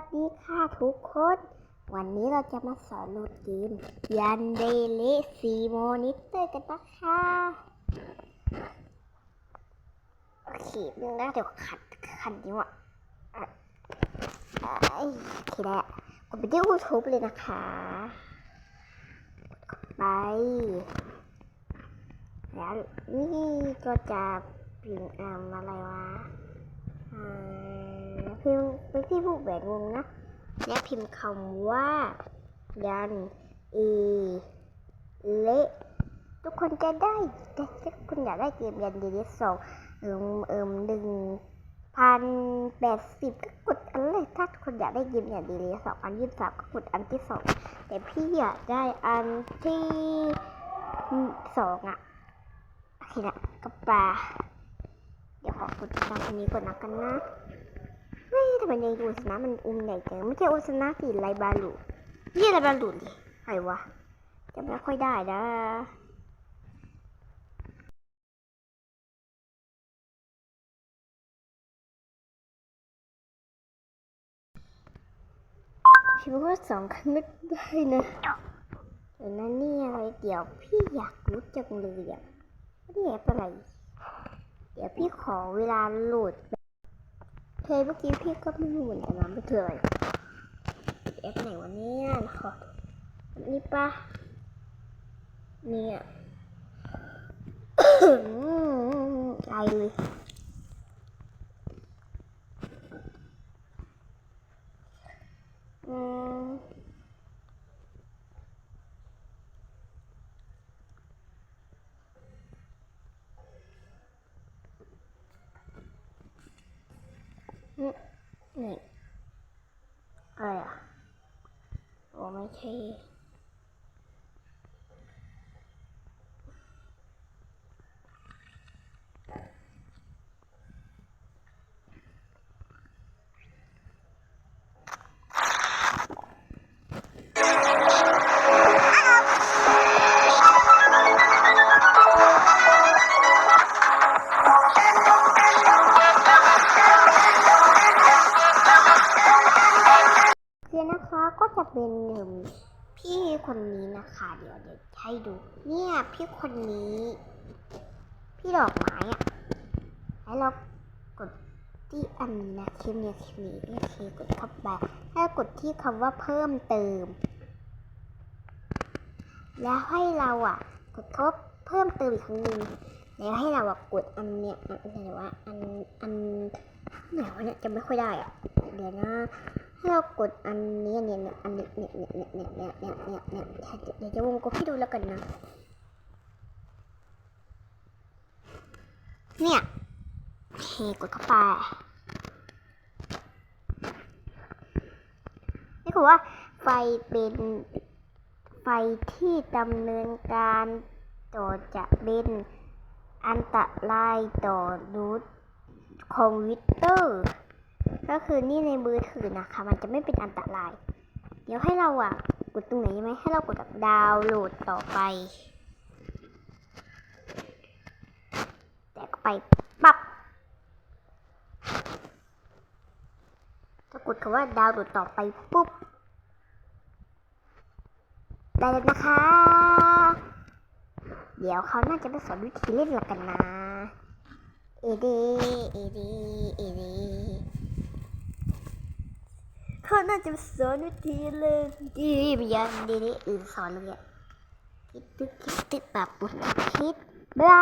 วัสดีค่ะทุกคน วันนี้เราจะมาสอนโหลดเกมยันเดเลซีโมนิเตอร์กันนะคะโอเคนึงนะเดี๋ยวขัดขัดนิ้วอะอะเอ้ยโอเคแล้วกดไปที่ยูทูบเลยนะคะไปแล้วนี่ก็จะพิมพ์อ่าอะไรวะอ่า พิมพ์ไปที่ผู้แบ่งวงนะ และพิมพ์คำว่า ยันอีเละทุกคนจะได้แต่ถ้าคุณอยากได้เกมยันดีลิสองเอิมเอิมหนึ่งพันแปดสิบก็กดอันเลยถ้าคุณอยากได้เกมยันดีลิสองอันยี่สิบสามก็กดอันที่สองแต่พี่อยากได้อันที่สองอะโอเคนะก็ปาเดี๋ยวขอกดติดตามนนี้ก่อนนะกันนะ ทำไมในอุสนะมันอุ้มใหญ่จังไม่ใช่อุสนะสิไรบาลูนี่ไรบาลูดิใครวะจะไม่ค่อยได้นะคิดว่าสองครั้งนึกได้นะเดี๋ยวนั้นนี่อะไรเดี๋ยวพี่อยากรู้จังเลยอะนี่แอปอะไร เดี๋ยวพี่ขอเวลาโหลด เคยเมื่อกี้พี่ก็ไม่รู้เหมือนกันนะไม่เคยแอปไหนวะเนี่ยขอนี่ปะเนี่ยไอเลย 嗯嗯哎呀我们可以 นะคะก็จะเป็นหนึ่งพี่คนนี้นะคะ เดี๋ยวเดี๋ยวให้ดู เนี่ยพี่คนนี้ พี่ดอกไม้อะแล้วเรากดที่อันนี้นะคลิปนี้คลิปนี้โอเคกดเข้าไปแล้วกดที่คำว่าเพิ่มเติม แล้วให้เราอะ กดคำว่าเพิ่มเติมอีกครั้งหนึ่งแล้วให้เราอะกดอันเนี้ยอันไหนวะอันอันไหนวะเนี่ยจะไม่ค่อยได้อะเดี๋ยวนะ ให้เรากดอันนี้เนี่ยเนี่ยอันนี้เนี่ยเนี่ยเนี่ยเนี่ยเนี่ยเนี่ยเนี่ยเนี่ยเดี๋ยวจะวงกลมให้ดูแล้วกันนะ เนี่ยโอเคกดเข้าไปนี่คือว่าไฟเป็นไฟที่ดำเนินการต่อจะเป็นอันตรายต่อรูทคอมพิวเตอร์ ก็คือนี่ในมือถือนะคะ มันจะไม่เป็นอันตราย เดี๋ยวให้เราอะกดตรงไหนใช่ไหมให้เรากดแบบดาวน์โหลดต่อไปแต่ก็ไปปับถ้ากดคำว่าดาวน์โหลดต่อไปปุ๊บได้เลยนะคะ เดี๋ยวเขาน่าจะไปสอนวิธีเล่นละกันนะ เอเดเอเดเอเด เขาน่าจะสอนวิธีเล่นดีบยันดีนี่อื่นสอนเลยอะคิดตึกคิดตึกแบบบุญคิดบลา